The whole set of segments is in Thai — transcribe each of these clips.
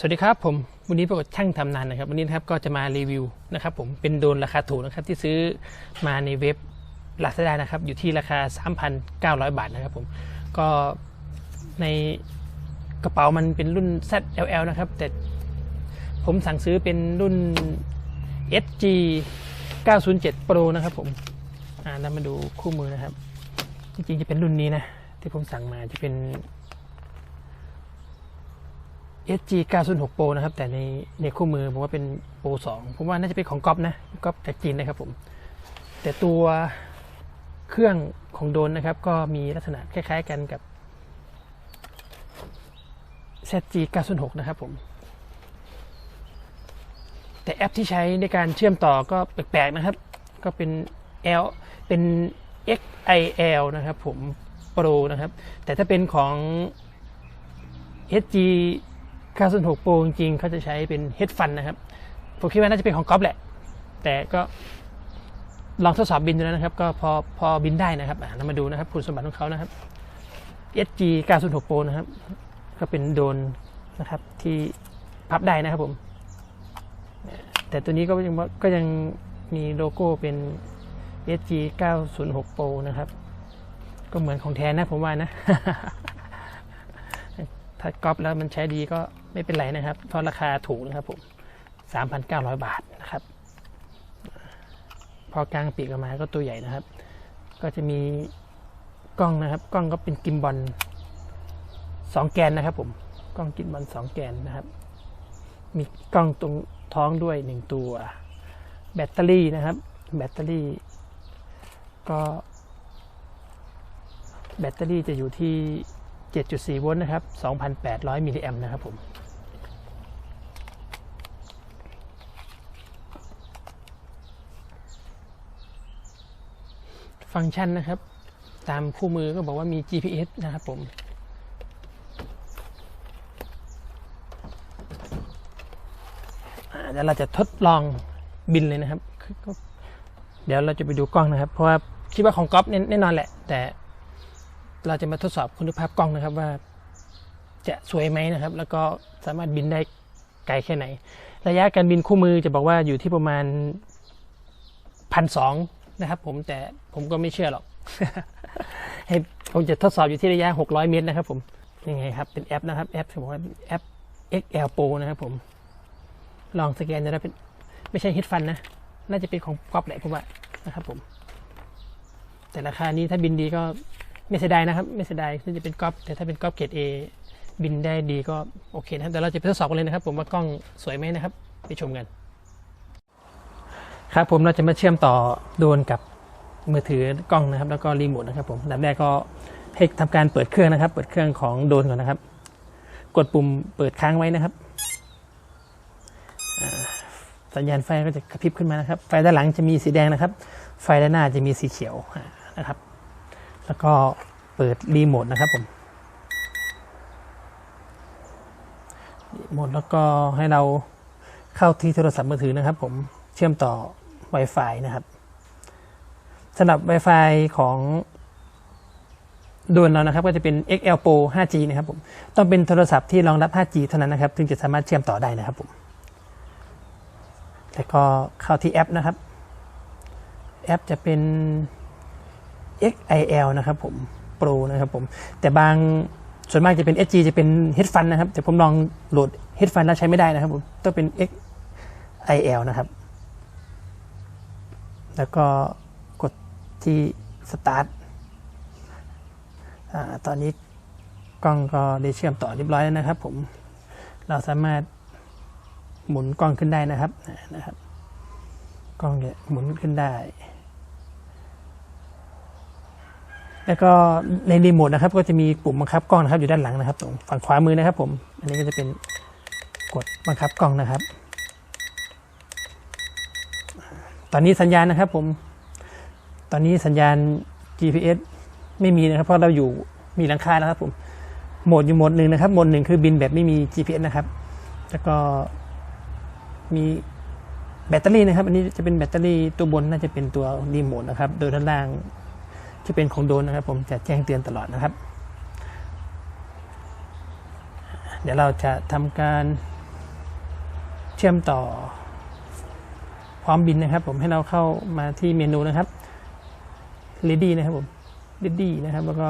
สวัสดีครับผมวันนี้ปรากฏช่างทำนานนะครับวันนี้นะครับก็จะมารีวิวนะครับผมเป็นโดนราคาถูกนะครับที่ซื้อมาในเว็บลาซาด้านะครับอยู่ที่ราคา 3,900 บาทนะครับผมก็ในกระเป๋ามันเป็นรุ่น ZLL นะครับแต่ผมสั่งซื้อเป็นรุ่น SG 907 Pro นะครับผมอ่าแล้วมาดูคู่มือนะครับ จริงๆจะเป็นรุ่นนี้นะที่ผมสั่งมาจะเป็น SG 906 Pro นะครับ แต่ในในคู่มือผมว่าเป็น Pro 2 ผมว่าน่าจะเป็นของก๊อฟนะก๊อฟจากจีนนะครับผม แต่ตัวเครื่องของโดนนะครับ ก็มีลักษณะคล้ายๆกันกับ ZG 906 นะครับผม แต่แอปที่ใช้ในการเชื่อมต่อก็แปลกๆนะครับ ก็เป็น L เป็น XIL นะครับผม Pro นะครับ แต่ถ้าเป็นของ SG 906 Pro จริงๆเขาจะใช้เป็น Head Fun นะครับ ผมคิดว่าน่าจะเป็นของก๊อฟแหละ แต่ก็ลองทดสอบบินดูแล้วนะครับ ก็พอพอบินได้นะครับอ่าเรามาดูนะครับคุณสมบัติของเขานะครับ SG 906 Pro นะครับ ก็เป็นโดนนะครับที่พับได้นะครับผม แต่ตัวนี้ก็ยังก็ยังมีโลโก้เป็น SG 906 Pro นะครับ ก็เหมือนของแท้นะผมว่านะ ถ้าก๊อปแล้วมันใช้ดีก็ ไม่เป็นไรนะครับ เพราะราคาถูกนะครับผม3,900บาทนะครับ พอกลางปีกออกมาก็ตัวใหญ่นะครับ ก็จะมีกล้องนะครับ กล้องก็เป็นกิมบอลสองแกนนะครับ ผมกล้องกิมบอลสองแกนนะครับ มีกล้องตรงท้องด้วยหนึ่งตัว แบตเตอรี่นะครับ แบตเตอรี่ ก็ แบตเตอรี่จะอยู่ที่ 7.4 โวลต์นะครับ 2,800 มิลลิแอมป์นะครับผม ฟังก์ชันนะครับ ตามคู่มือก็บอกว่ามี GPS นะครับผม เดี๋ยวเราจะทดลองบินเลยนะครับ เดี๋ยวเราจะไปดูกล้องนะครับ เพราะว่าคิดว่าของก๊อฟแน่นอนแหละ แต่เราจะมาทดสอบคุณภาพกล้องนะครับว่าจะสวยไหมนะครับ แล้วก็สามารถบินได้ไกลแค่ไหน ระยะการบินคู่มือจะบอกว่าอยู่ที่ประมาณพันสอง นะครับผมแต่ผมก็ไม่เชื่อหรอกให้ผมจะทดสอบอยู่ที่ระยะ 600 เมตรนะครับ ผมยังไงครับเป็นแอปนะครับแอปผมว่าแอป XL Pro นะครับผมลองสแกนจะได้เป็นไม่ใช่ฮิตฟันนะ น่าจะเป็นของก๊อปแหละผมว่านะครับ ผม แต่ราคานี้ถ้าบินดีก็ไม่เสียดายนะครับ ไม่เสียดายที่จะเป็นก๊อปแต่ถ้าเป็นก๊อปเกรดเอบินได้ดีก็โอเคนะครับแต่เราจะไปทดสอบกันเลยนะครับ ผมว่ากล้องสวยไหมนะครับ ไปชมกัน ครับผมเราจะมาเชื่อมต่อโดนกับมือถือกล้องนะครับ แล้วก็รีโมทนะครับผมอันดับแรกก็ให้ทำการเปิดเครื่องนะครับ เปิดเครื่องของโดรนก่อนนะครับ กดปุ่มเปิดค้างไว้นะครับสัญญาณไฟก็จะกระพริบขึ้นมานะครับ ไฟด้านหลังจะมีสีแดงนะครับ ไฟด้านหน้าจะมีสีเขียวนะครับ แล้วก็เปิดรีโมทนะครับผมรีโมทแล้วก็ให้เราเข้าที่โทรศัพท์มือถือนะครับ ผมเชื่อมต่อ Wi-Fi นะครับสำหรับ Wi-Fi ของดรนเรานะครับก็จะเป็น XL Pro 5G นะครับผมต้องเป็นโทรศัพท์ที่รองรับ 5G เท่านั้นนะครับถึงจะสามารถเชื่อมต่อได้นะครับผมแล้วก็เข้าที่แอปนะครับ แอปจะเป็น XIL นะครับผม Pro นะครับผมแต่บางส่วนมากจะเป็น SG จะเป็น Head Fun นะครับแต่ผมลองโหลด Head Fun แล้วใช้ไม่ได้นะครับผมต้องเป็น XIL นะครับ แล้วก็กดที่ Start อาตอนนี้กล้องก็ได้เชื่อมต่อเรียบร้อยแล้วนะครับ ผมเราสามารถหมุนกล้องขึ้นได้นะครับนะครับ กล้องเนี่ยหมุนขึ้นได้ แล้วก็ในรีโมทนะครับ ก็จะมีปุ่มบังคับกล้องนะครับ อยู่ด้านหลังนะครับตรงฝั่งขวามือนะครับ ผม อันนี้ก็จะเป็นกดบังคับกล้องนะครับ ตอนนี้สัญญาณนะครับ ผม ตอนนี้สัญญาณ GPS ไม่มีนะครับ เพราะเราอยู่มีหลังคานะครับ ผมโหมดอยู่โหมดหนึ่งนะครับโหมดหนึ่งคือบินแบบไม่มี GPS นะครับ แล้วก็มีแบตเตอรี่นะครับ อันนี้จะเป็นแบตเตอรี่ตัวบนน่าจะเป็นตัวรีโมทนะครับ โดยด้านล่างจะเป็นของโดรนนะครับ ผมจะแจ้งเตือนตลอดนะครับ เดี๋ยวเราจะทำการเชื่อมต่อ พร้อมบินนะครับ ผมให้เราเข้ามาที่เมนูนะครับ ready นะครับผม ready นะครับ แล้วก็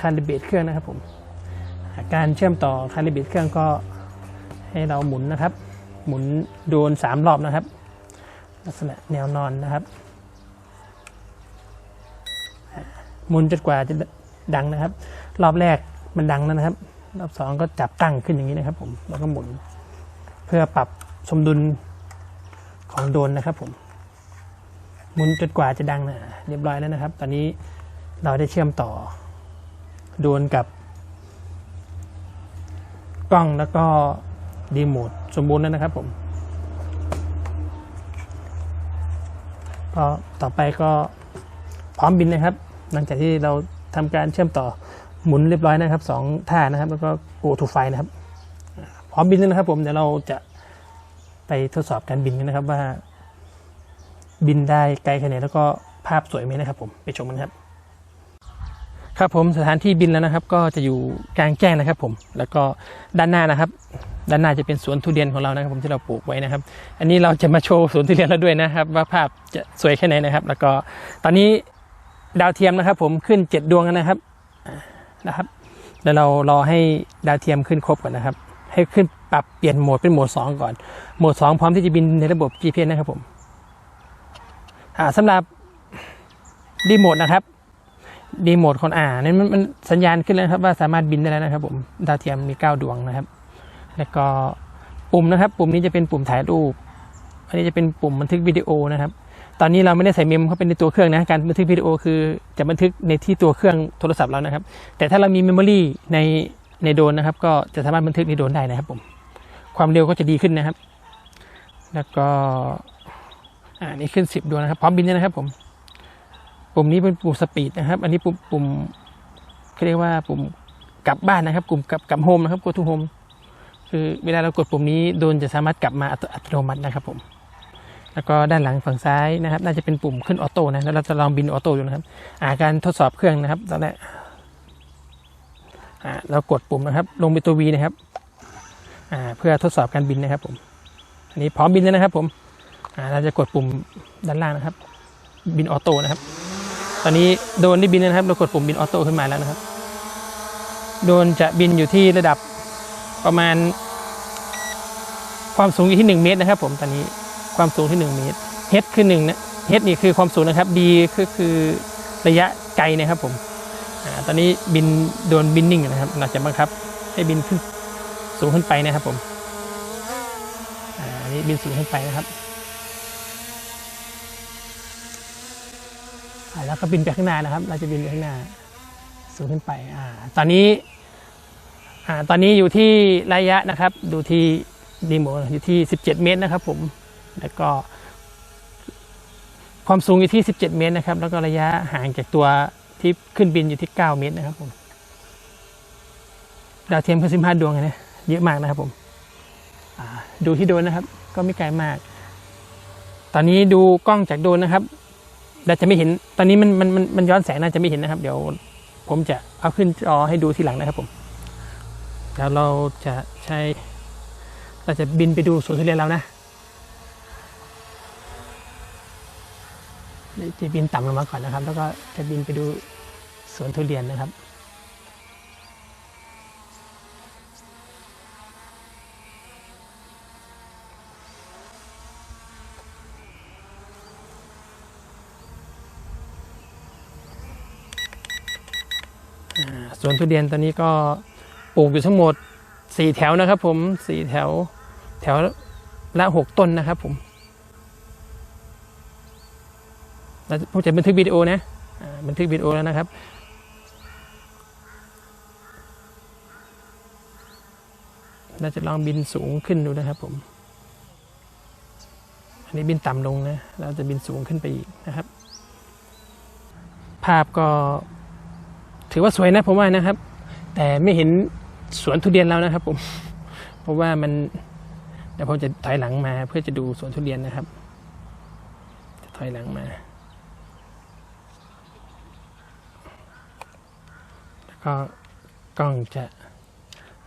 คาลิเบตเครื่องนะครับผมการเชื่อมต่อคาลิเบตเครื่องก็ให้เราหมุนนะครับ หมุนโดนสามรอบนะครับ ลักษณะแนวนอนนะครับ หมุนจนกว่าจะดังนะครับ รอบแรกมันดังแล้วนะครับ รอบสองก็จับตั้งขึ้นอย่างนี้นะครับ ผมแล้วก็หมุนเพื่อปรับ สมดุลของโดนนะครับผมหมุนจนกว่าจะดังนะเรียบร้อยแล้วนะครับ ตอนนี้เราได้เชื่อมต่อ โดนกับ กล้องแล้วก็รีโมทสมบูรณ์แล้วนะครับผมก็ต่อไปก็พร้อมบินนะครับ หลังจากที่เราทำการเชื่อมต่อหมุนเรียบร้อยนะครับสองท่านะครับ แล้วก็ go to fly นะครับ พร้อมบินแล้วนะครับผมเดี๋ยวเราจะ ไปทดสอบการบินกันนะครับว่า บินได้ไกลแค่ไหนแล้วก็ภาพสวยไหมนะครับ ผมไปชมกันครับ ครับผมสถานที่บินแล้วนะครับ ก็จะอยู่กลางแจ้งนะครับ ผม แล้วก็ด้านหน้านะครับ ด้านหน้าจะเป็นสวนทุเรียนของเรานะครับ ผมที่เราปลูกไว้นะครับ อันนี้เราจะมาโชว์สวนทุเรียนแล้วด้วยนะครับ ว่าภาพจะสวยแค่ไหนนะครับ แล้วก็ตอนนี้ดาวเทียมนะครับ ผมขึ้นเจ็ดดวงแล้วนะครับนะครับแล้วเรารอให้ดาวเทียมขึ้นครบก่อนนะครับ ให้ขึ้นปรับเปลี่ยนโหมดเป็นโหมด 2 ก่อน โหมด 2 พร้อมที่จะบินในระบบ GPS นะครับผมสำหรับรีโมทนะครับรีโมทคนอ่านี่มันมันสัญญาณขึ้นแล้วครับว่าสามารถบินได้แล้วนะครับผมดาวเทียมมี 9 ดวงนะครับ แล้วก็ปุ่มนะครับ ปุ่มนี้จะเป็นปุ่มถ่ายรูปอันนี้จะเป็นปุ่มบันทึกวิดีโอนะครับ ตอนนี้เราไม่ได้ใส่เมมเข้าไปในตัวเครื่องนะการบันทึกวิดีโอคือจะบันทึกในที่ตัวเครื่องโทรศัพท์เรานะครับ แต่ถ้าเรามีเมมโมรีใน ในโดนนะครับ ก็จะสามารถบันทึกในโดนได้นะครับผมความเร็วก็จะดีขึ้นนะครับ แล้วก็อ่านี่ขึ้น 10ดวงนะครับ พร้อมบินนะครับ ผม ปุ่มนี้เป็นปุ่มสปีดนะครับ อันนี้ปุ่มปุ่มเขาเรียกว่าปุ่มกลับบ้านนะครับปุ่มกลับกลับโฮมนะครับ go to home คือเวลาเรากดปุ่มนี้โดนจะสามารถกลับมาอัตโนมัตินะครับ ผม แล้วก็ด้านหลังฝั่งซ้ายนะครับ น่าจะเป็นปุ่มขึ้นออโต้นะแล้วเราจะลองบินออโต้ดูนะครับอาการทดสอบเครื่องนะครับตอนแรก เรากดปุ่มนะครับ ลงไปตัว V นะครับเพื่อทดสอบการบินนะครับ ผม อันนี้พร้อมบินแล้วนะครับ ผมเราจะกดปุ่มด้านล่างนะครับ บินออโต้นะครับ ตอนนี้โดนได้บินแล้วนะครับ เรากดปุ่มบินออโต้ขึ้นมาแล้วนะครับ โดนจะบินอยู่ที่ระดับประมาณ ความสูงอยู่ที่ 1 เมตรนะครับ ผมตอนนี้ความสูงที่ 1 เมตรเฮดคือ1นะเฮดนี่คือความสูงนะครับดีก็คือระยะไกลนะครับผม ตอนนี้บินโดนบินนิ่งนะครับเราจะบังคับให้บินขึ้นสูงขึ้นไปนะครับผมอ่าอันนี้บินสูงขึ้นไปนะครับแล้วก็บินไปข้างหน้านะครับ เราจะบินไปข้างหน้าสูงขึ้นไปอ่าตอนนี้อ่าตอนนี้อยู่ที่ระยะนะครับ ดูที่ดีโมอยู่ที่ 17 เมตรนะครับผมแล้วก็ความสูงอยู่ที่ 17 เมตรนะครับ แล้วก็ระยะห่างจากตัว ที่ขึ้นบินอยู่ที่ 9 เมตรนะครับผมดาวเทียมคือ15ดวงนะเยอะมากนะครับผมดูที่โดนนะครับ ก็ไม่ไกลมาก ตอนนี้ดูกล้องจากโดนนะครับเราจะไม่เห็นตอนนี้มันมันมันมันย้อนแสงน่าจะไม่เห็นนะครับ เดี๋ยวผมจะเอาขึ้นจอให้ดูทีหลังนะครับผมแล้วเราจะใช้ เราจะบินไปดูสวนทุเรียนเรานะ จะบินต่ำลงมาก่อนนะครับ แล้วก็จะบินไปดูสวนทุเรียนนะครับสวนทุเรียนตอนนี้ก็ปลูกอยู่ทั้งหมดสี่แถวนะครับผมสี่แถวแถวละหกต้นนะครับผม แล้วผมจะบันทึกวิดีโอนะบันทึกวิดีโอแล้วนะครับเราจะลองบินสูงขึ้นดูนะครับ ผม อันนี้บินต่ำลงนะ เราจะบินสูงขึ้นไปอีกนะครับ ภาพก็ถือว่าสวยนะผมว่านะครับ แต่ไม่เห็นสวนทุเรียนเรานะครับ ผม เพราะว่ามันเดี๋ยวผมจะถอยหลังมาเพื่อจะดูสวนทุเรียนนะครับ จะถอยหลังมา แล้ว ก็กล้องจะ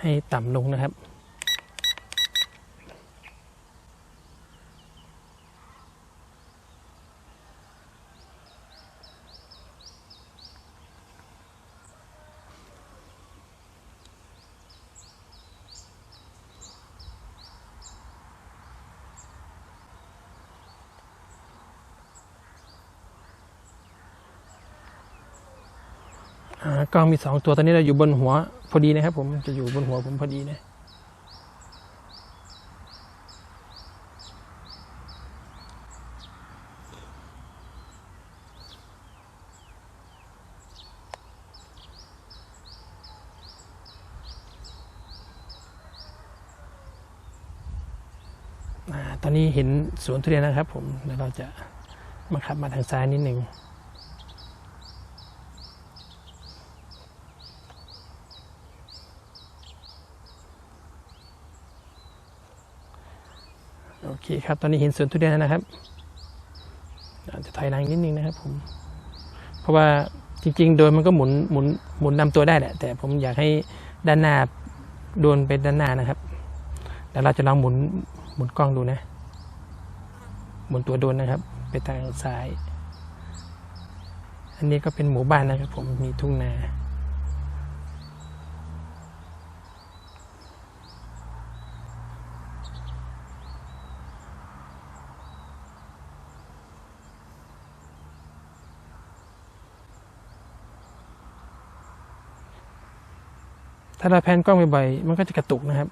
ให้ต่ำลงนะครับ กล้องมีสองตัวตอนนี้เราอยู่บนหัวพอดีนะครับ ผมจะอยู่บนหัวผมพอดีนะตอนนี้เห็นสวนทุเรียนนะครับ ผมเดี๋ยวเราจะมาขับมาทางซ้ายนิดหนึ่ง คครับ ตอนนี้เห็นสวนทุเรียนนะครับจะถอยหลังนิดนึงนะครับผม เพราะว่าจริง ๆ โดยมันก็หมุนหมุนหมุนนำตัวได้แหละ แต่ผมอยากให้ด้านหน้าโดนไปด้านหน้านะครับเดี๋ยวเราจะลองหมุนหมุนกล้องดูนะ หมุนตัวโดนนะครับ ไปทางซ้าย อันนี้ก็เป็นหมู่บ้านนะครับ ผมมีทุ่งนา ถ้าเราแพนกล้องบ่อยๆมันก็จะกระตุกนะครับ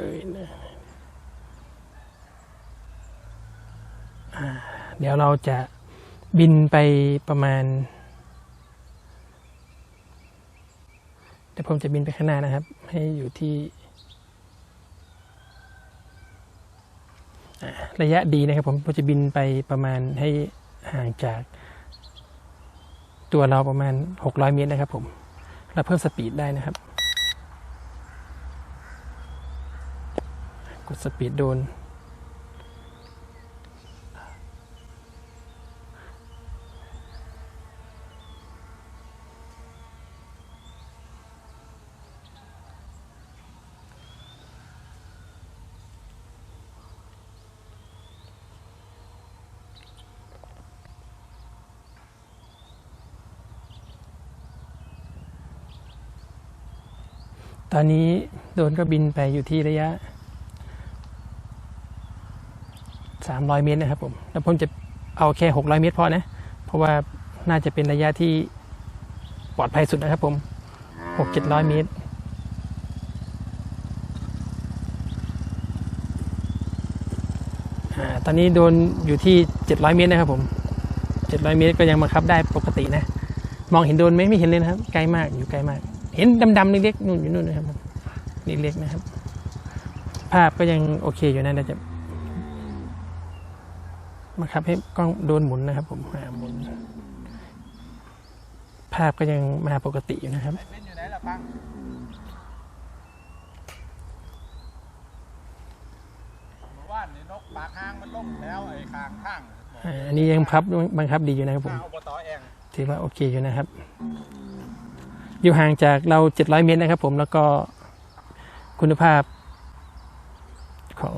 เลยนะอ่า เดี๋ยวเราจะบินไปประมาณ เดี๋ยวผมจะบินไปข้างหน้านะครับ ให้อยู่ที่ ระยะดีนะครับผมผมจะบินไปประมาณให้ห่างจากตัวเราประมาณ 600 เมตรนะครับผม เราเพิ่มสปีดได้นะครับ กดสปีดโดน ตอนนี้โดนก็บินไปอยู่ที่ระยะ 300 เมตรนะครับผมแล้วผมจะเอาแค่ 600 เมตรพอนะ เพราะว่าน่าจะเป็นระยะที่ปลอดภัยสุดนะครับผม6 700 เมตรอ่าตอนนี้โดนอยู่ที่ 700 เมตรนะครับผม 700 เมตรก็ยังบังคับได้ปกตินะ มองเห็นโดนไหมไม่เห็นเลยนะครับ ไกลมากอยู่ไกลมาก เห็นดำๆเล็กๆนู่นอยู่นู่นนะครับผมเล็กๆนะครับ ภาพก็ยังโอเคอยู่นะเดี๋ยวจะมาครับให้กล้องโดนหมุนนะครับ ผมอ่าหมุน ภาพก็ยังมาปกติอยู่นะครับเป็นอยู่ไหนล่ะปังเมื่อวานนี่นกปากห้างมันล่มแล้วไอ้คางข้างอ่าอันนี้ยังพับบังคับดีอยู่นะครับผมข้างอบตเองถือว่าโอเคอยู่นะครับ อยู่ห่างจากเรา 700 เมตรนะครับ ผมแล้วก็คุณภาพของ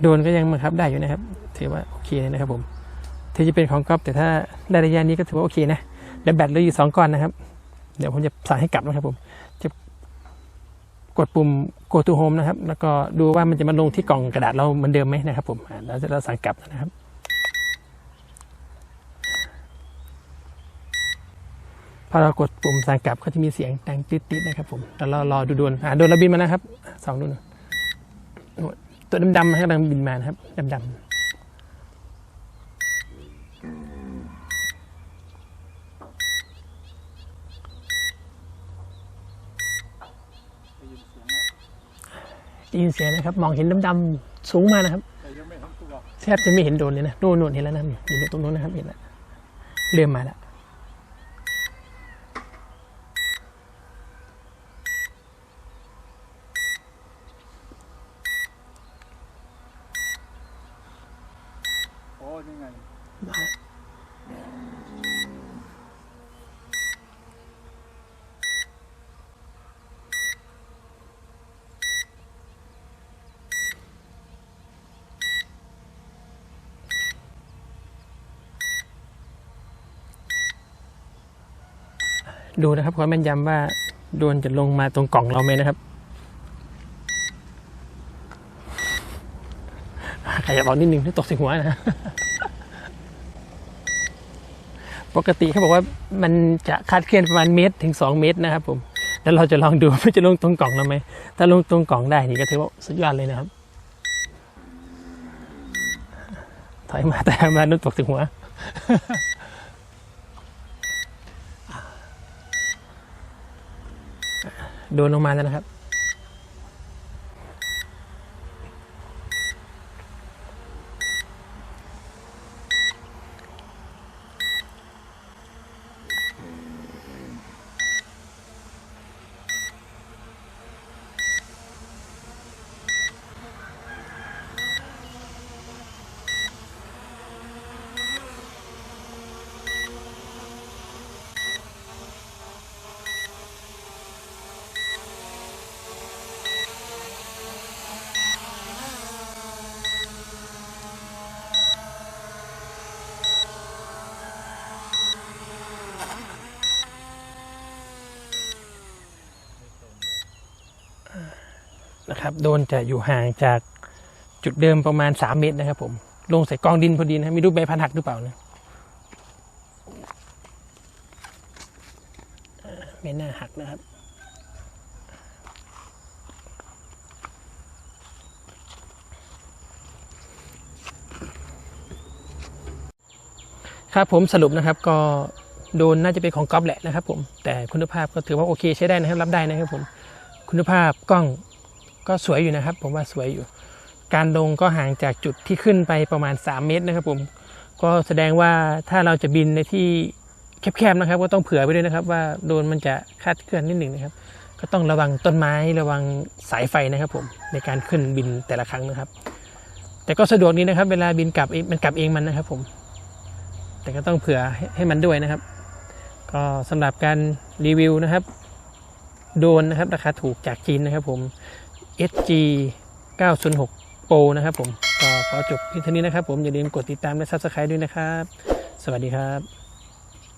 โดนก็ยังบังคับได้อยู่นะครับ ถือว่าโอเคเลยนะครับ ผมถึงจะเป็นของก๊อฟแต่ถ้าได้ระยะนี้ก็ถือว่าโอเคนะแล้วแบตเหลืออยู่สองก้อนนะครับ เดี๋ยวผมจะสั่งให้กลับนะครับผมจะกดปุ่ม go to home นะครับ แล้วก็ดูว่ามันจะมาลงที่กล่องกระดาษเราเหมือนเดิมไหมนะครับ ผมแล้วจะเราสั่งกลับนะครับ พอเรากดปุ่มสั่งกลับก็จะมีเสียงดังติดๆนะครับผมแล้วเรารอดูโดรนอ่าโดรนเราบินมานะครับสองดูนตัวดำๆนะครับกำลังบินมานะครับดำๆได้ยินเสียงนะครับ มองเห็นดำๆสูงมานะครับแทบจะไม่เห็นโดนเลยนะโน่นโน่นเห็นแล้วนะอยู่ตรงโน้นนะครับเห็นแล้วเริ่มมาแล้ว ดูนะครับความแม่นยำว่าโดนจะลงมาตรงกล่องเราไหมนะครับ ใครจะบอกนิดนึงที่ตกใส่หัวนะ ปกติเขาบอกว่ามันจะคาดเคลื่อนประมาณเมตรถึงสองเมตรนะครับผมแล้วเราจะลองดูว่าจะลงตรงกล่องเราไหม ถ้าลงตรงกล่องได้นี่ก็ถือว่าสุดยอดเลยนะครับ ถอยมาแต่มานุ่นตกถึงหัว โดนลงมาแล้วนะครับ นะครับโดนจะอยู่ห่างจากจุดเดิมประมาณ 3 เมตรนะครับ ผม ลงใส่กองดินพอดีนะครับไม่รู้ใบพันหักหรือเปล่านะเอ่อไม่น่าหักนะครับครับผมสรุปนะครับก็โดนน่าจะเป็นของก๊อฟแหละนะครับผมแต่คุณภาพก็ถือว่าโอเคใช้ได้นะครับรับได้นะครับผมคุณภาพกล้อง ก็สวยอยู่นะครับ ผมว่าสวยอยู่ การลงก็ห่างจากจุดที่ขึ้นไปประมาณ 3 เมตรนะครับ ผมก็แสดงว่าถ้าเราจะบินในที่แคบๆนะครับ ก็ต้องเผื่อไปด้วยนะครับ ว่าโดนมันจะคาดเคลื่อนนิดหนึ่งนะครับ ก็ต้องระวังต้นไม้ระวังสายไฟนะครับ ผมในการขึ้นบินแต่ละครั้งนะครับ แต่ก็สะดวกนี้นะครับ เวลาบินกลับมันกลับเองมันนะครับ ผม แต่ก็ต้องเผื่อให้มันด้วยนะครับ ก็สำหรับการรีวิวนะครับ โดนนะครับ ราคาถูกจากจีนนะครับ ผม SG 906 Pro นะครับผมก็ขอจบเพียงเท่านี้นะครับผมอย่าลืมกดติดตามและ Subscribe ด้วยนะครับ สวัสดีครับ